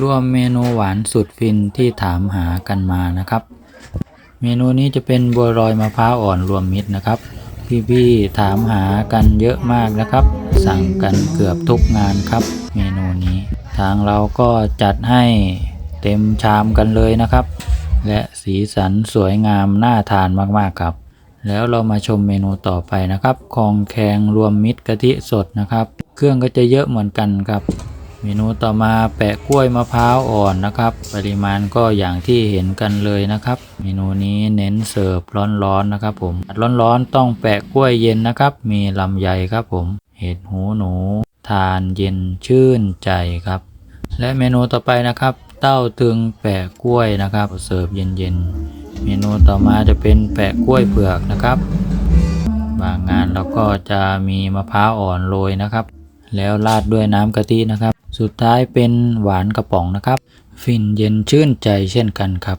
รวมเมนูหวานสุดฟินที่ถามหากันมานะครับ เมนูนี้จะเป็นบัวลอยมะพร้าวอ่อนรวมมิตรนะครับ พี่ๆถามหากันเยอะมากนะครับ สั่งกันเกือบทุกงานครับ เมนูนี้ ทางเราก็จัดให้เต็มชามกันเลยนะครับ และสีสันสวยงามน่าทานมากๆครับ แล้วเรามาชมเมนูต่อไปนะครับคองแคงรวมมิตรกะทิสดนะครับ เครื่องก็จะเยอะเหมือนกันครับ เมนูต่อมาแปะกล้วยมะพร้าวอ่อนนะครับ ปริมาณก็อย่างที่เห็นกันเลยนะครับ เมนูนี้เน้นเสิร์ฟร้อนๆนะครับ ผมร้อนๆต้องแปะกล้วยเย็นนะครับ มีลำไยครับ ผมเห็ดหูหนู ทานเย็นชื่นใจครับ และเมนูต่อไปนะครับ เต้าถึงแปะกล้วยนะครับ เสิร์ฟเย็นๆเมนูต่อมาจะเป็นแปะกล้วยเผือกนะครับ บางงานเราก็จะมีมะพร้าวอ่อนโรยนะครับแล้วราดด้วยน้ำกะทินะครับ สุดท้ายเป็นหวานกระป๋องนะครับ ฟินเย็นชื่นใจเช่นกันครับ